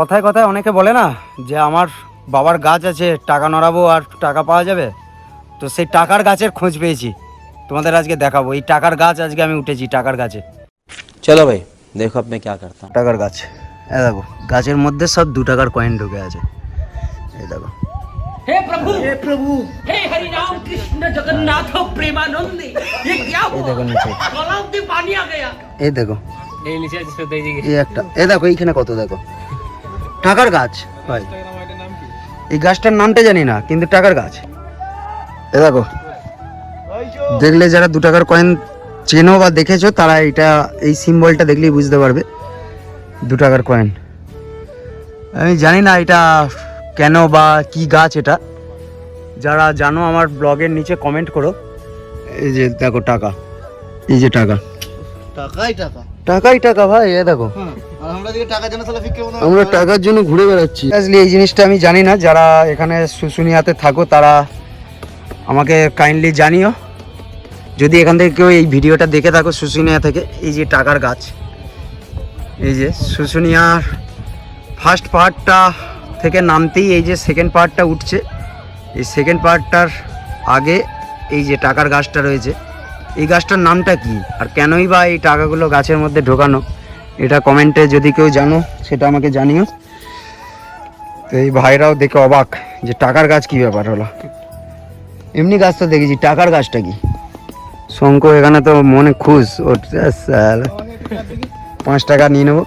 কথায় কথায় অনেকে বলে না যে আমার বাবার গাছ আছে টাকা নড়াবো আর টাকা পাওয়া যাবে তো সেই টাকার গাছের খোঁজ পেয়েছি তোমাদের আজকে দেখাবো এই টাকার গাছ আজকে আমি উঠেছি টাকার গাছে चलो भाई देखो अब मैं क्या करता हूँ টাকার গাছ এ দেখো গাছের মধ্যে সব দু টাকার কয়েন ঢুকে আছে এই দেখো हे प्रभु हे प्रभु हे हरि राम कृष्ण जगन्नाथ प्रेमानंद ये क्या এই हुआ দেখো নিচে तालाब में पानी आ गया এই দেখো এই একটা এই দেখো এইখানে কত দেখো টাকার গাছ। ভাই। এই গাছটার নামটা জানি না কিন্তু টাকার গাছ। এ দেখো দেখলে যারা দু টাকার কয়েন চেনো বা দেখেছ তারা এটা এই সিম্বলটা দেখলেই বুঝতে পারবে দু টাকার কয়েন আমি জানি না এটা কেন বা কি গাছ এটা। যারা জানো আমার ব্লগের নিচে কমেন্ট করো। এই যে দেখো টাকা এই যে টাকা। টাকাই টাকা। টাকাই টাকা ভাই এ দেখো। আমরা টাকার জন্য ঘুরে বেড়াচ্ছি। আসলে এই জিনিসটা আমি জানি না। যারা এখানে শুশুনিয়াতে থাকো তারা আমাকে কাইন্ডলি জানিও। যদি এখান থেকে কেউ এই ভিডিওটা দেখে থাকো শুশুনিয়া থেকে এই যে টাকার গাছ এই যে শুশুনিয়ার ফার্স্ট পার্টটা থেকে নামতেই এই যে সেকেন্ড পার্টটা উঠছে। এই সেকেন্ড পার্টটার আগে এই যে টাকার গাছটা রয়েছে। এই গাছটার নামটা কি? আর কেনই বা এই টাকাগুলো গাছের মধ্যে ঢোকানো? এটা কমেন্টে যদি কেউ জানো সেটা আমাকে জানিও। তো এই ভাইরাও দেখে অবাক যে টাকার গাছ কি ব্যাপার হলো। এমনি গাছ তো দেখেছি টাকার গাছটা কি? শঙ্কু এখানে তো মনে খুশ। ও পাঁচ টাকা নিয়ে নেব।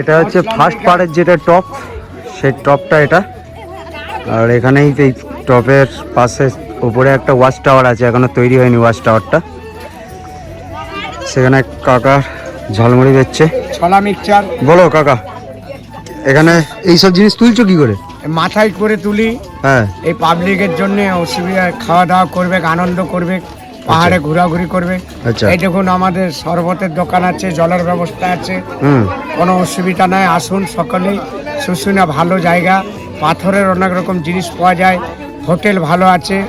এটা হচ্ছে ফার্স্ট পাড়ের যেটা টপ সেই টপটা এটা। আর এখানেই এই টপের পাশে উপরে একটা ওয়াচ টাওয়ার আছে এখনও তৈরি হয়নি ওয়াচ টাওয়ারটা। সেখানে কাকা ঝালমুড়ি দিচ্ছে। ছলা মিক্সচার। বলো কাকা এখানে এইসব জিনিস তুলছো কি করে? মাথায় করে তুলি। হ্যাঁ। এই পাবলিকের জন্য অসুবিধা খাওয়া দাওয়া করবে আনন্দ করবে পাহাড়ে ঘোরাঘুরি করবে। আচ্ছা। এই দেখুন আমাদের শরবতের দোকান আছে জলের ব্যবস্থা আছে। হুম। কোনো অসুবিধা নাই আসুন সকলেই। শুশুনা ভালো জায়গা পাথরের অনেক রকম জিনিস পাওয়া যায় হোটেল ভালো আছে।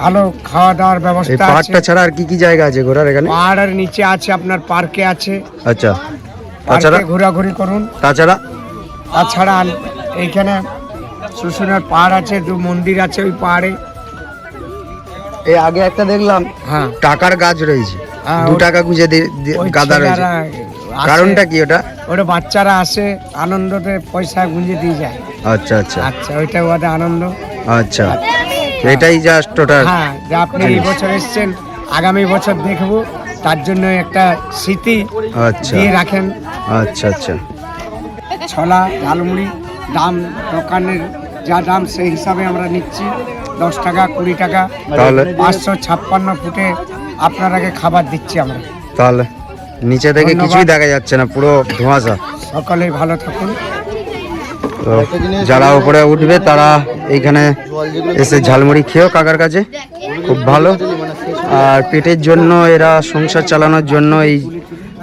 ভালো খাওয়া দাওয়ার ব্যবস্থা আছে। পাহাড়টা ছাড়া আর কি কি জায়গা আছে ঘোরার এখানে? পাহাড়ের নিচে আছে আপনার পার্কে আছে। আচ্ছা। তাছাড়া? ঘোরাঘুরি করুন। তাছাড়া? তাছাড়া এইখানে শুশুনার পাহাড় আছে দু মন্দির আছে ওই পাহাড়ে। এই আগে একটা দেখলাম হ্যাঁ। টাকার গাছ রয়েছে। হ্যাঁ, দু টাকা গুঁজে গাদা রয়েছে। কারণটা কি ওটা? ওটা বাচ্চারা আসে আনন্দতে পয়সা গুঁজে দিয়ে যায়। আচ্ছা আচ্ছা। আচ্ছা ওইটা ওদের আনন্দ। আচ্ছা। এটাই জাস্ট টোটাল হ্যাঁ যে আপনি এই বছর এসেছেন আগামী বছর দেখব তার জন্য একটা স্মৃতি আচ্ছা। দিয়ে রাখেন। আচ্ছা আচ্ছা। ছলা ঝালমুড়ি দাম দোকানের যা দাম সেই হিসাবে আমরা নিচ্ছি। দশ টাকা কুড়ি টাকা তাহলে? পাঁচশো ছাপ্পান্ন ফুটে আপনারাকে খাবার দিচ্ছি আমরা। তাহলে নিচে থেকে। কিছুই দেখা যাচ্ছে না পুরো ধোঁয়াশা। সকলেই ভালো থাকুন। তো যারা উপরে উঠবে তারা এইখানে এসে ঝালমুড়ি খেয়েও কাকার কাছে। খুব ভালো। আর পেটের জন্য এরা সংসার চালানোর জন্য এই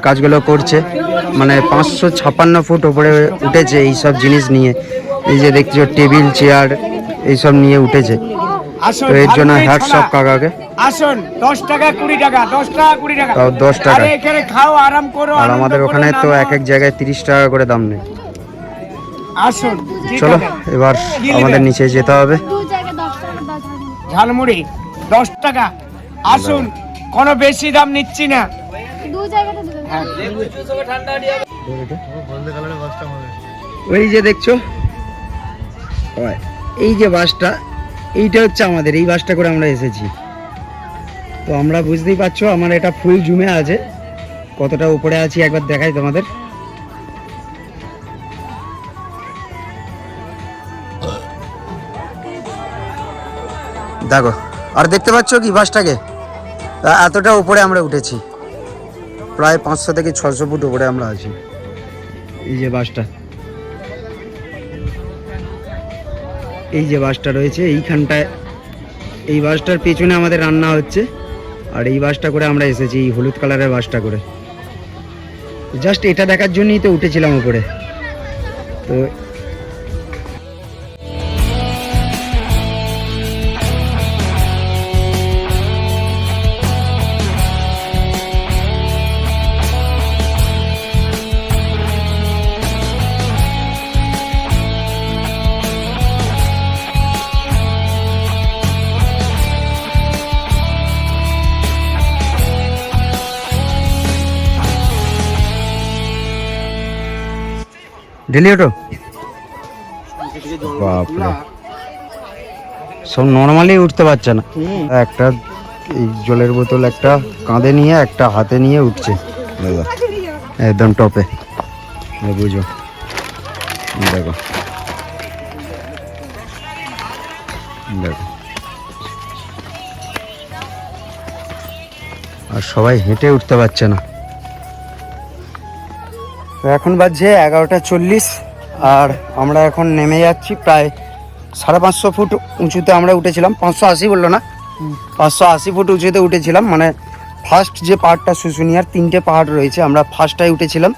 কাজগুলো করছে। মানে পাঁচশো ছাপান্ন ফুট উপরে উঠেছে এই সব জিনিস নিয়ে। এই যে দেখছ টেবিল চেয়ার এইসব নিয়ে উঠেছে। তো এর জন্য হ্যাটসঅপ ছড়া। কাকাকে। আসুন দশ টাকা কুড়ি টাকা দশ টাকা কুড়ি টাকা। দশ টাকা। আরে এখানে খাও আরাম করো আর আমাদের ওখানে তো এক এক জায়গায় তিরিশ টাকা করে দাম নেই। আসুন চলো এবার আমাদের নিচে যেতে হবে। ঝালমুড়ি দশ টাকা। আসুন কোনো বেশি দাম নিচ্ছি না। হ্যাঁ। ওই যে দেখছ? এই যে বাসটা এইটা হচ্ছে আমাদের এই বাসটা করে আমরা এসেছি। তো আমরা বুঝতেই পারছ আমার এটা ফুল জুমে আছে। কতটা উপরে আছি একবার দেখাই তোমাদের। দেখো, আর দেখতে পাচ্ছ কি বাসটাকে? এতটা উপরে আমরা উঠেছি। প্রায় পাঁচশো থেকে ছশো ফুট উপরে আমরা আছি। এই যে বাসটা। এই যে বাসটা রয়েছে, এইখানটায় এই বাসটার পেছনে আমাদের রান্না হচ্ছে। আর এই বাসটা করে আমরা এসেছি, এই হলুদ কালারের বাসটা করে। জাস্ট এটা দেখার জন্যই তো উঠেছিলাম উপরে। তো ডেলি ওটো বাপরে। সব নর্মালি উঠতে পারছে না। একটা এই জলের বোতল একটা কাঁধে নিয়ে একটা হাতে নিয়ে উঠছে। দাদা। একদম টপে। বুঝো। দেখো। দেখো। আর সবাই হেঁটে উঠতে পারছে না। তো এখন বাজছে এগারোটা চল্লিশ আর আমরা এখন নেমে যাচ্ছি প্রায় সাড়ে পাঁচশো ফুট উঁচুতে আমরা উঠেছিলাম। পাঁচশো আশি বলল না? পাঁচশো আশি ফুট উঁচুতে উঠেছিলাম মানে ফার্স্ট যে পাহাড়টা শুশুনিয়ার তিনটে পাহাড় রয়েছে আমরা ফার্স্টটাই উঠেছিলাম।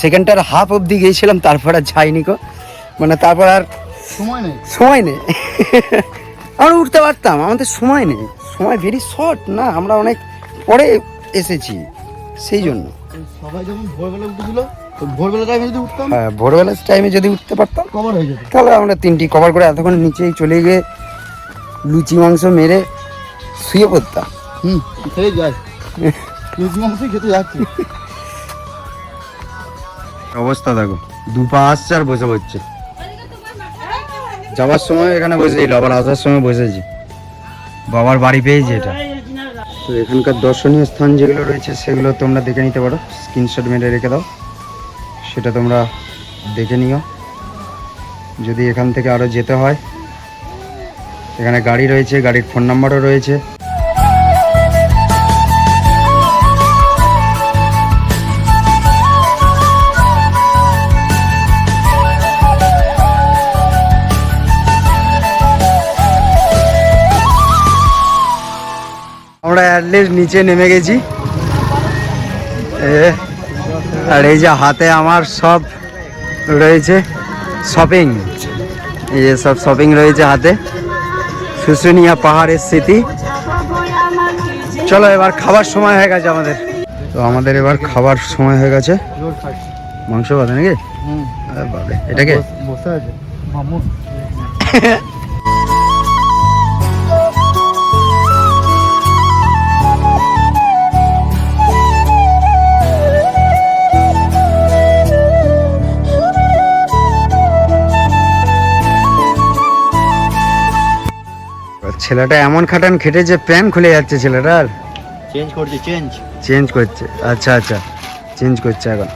সেকেন্ডটার হাফ অবধি গিয়েছিলাম তারপর আর যাইনি কো মানে তারপর আর সময় নেই। সময় নেই। আমরা উঠতে পারতাম আমাদের সময় নেই। সময় ভেরি শর্ট না আমরা অনেক পরে এসেছি সেই জন্য। সবাই যখন ভোরবেলা উঠেছিল ভোরবেলা টাইমে যদি উঠতাম? হ্যাঁ ভোরবেলার টাইমে যদি উঠতে পারতাম কভার হয়ে যেত। তাহলে আমরা তিনটি কভার করে এতক্ষণ নিচেই চলে গিয়ে লুচি মাংস মেরে শুয়ে পড়তাম। হুম যায়। লুচি মাংসই খেতে যাচ্ছি। অবস্থা দেখো দু পা আসছে আর বসে পড়ছে। যাওয়ার সময় এখানে বসেছিল আবার আসার সময় বসেছি। বাবার বাড়ি পেয়েছি এটা। তো এখানকার দর্শনীয় স্থান যেগুলো রয়েছে সেগুলো তোমরা দেখে নিতে পারো। স্ক্রিনশট মেরে রেখে দাও। সেটা তোমরা দেখে নিও। যদি এখান থেকে আরও যেতে হয়, এখানে গাড়ি রয়েছে, গাড়ির ফোন নাম্বারও রয়েছে। আমরা অ্যাটলিস্ট নিচে নেমে গেছি। আর এই যে হাতে আমার সব রয়েছে শপিং। এই যে সব শপিং রয়েছে হাতে। শুশুনিয়া পাহাড়ের স্মৃতি। চলো এবার খাবার সময় হয়ে গেছে আমাদের। তো আমাদের এবার খাবার সময় হয়ে গেছে। মাংস ভাত নাকি? বাবারে এটাকে বসে আছে। ছেলেটা এমন খাটান খেটে যে প্যান খুলে যাচ্ছে ছেলেটার। চেঞ্জ করছে চেঞ্জ চেঞ্জ করছে আচ্ছা আচ্ছা চেঞ্জ করছে এখন।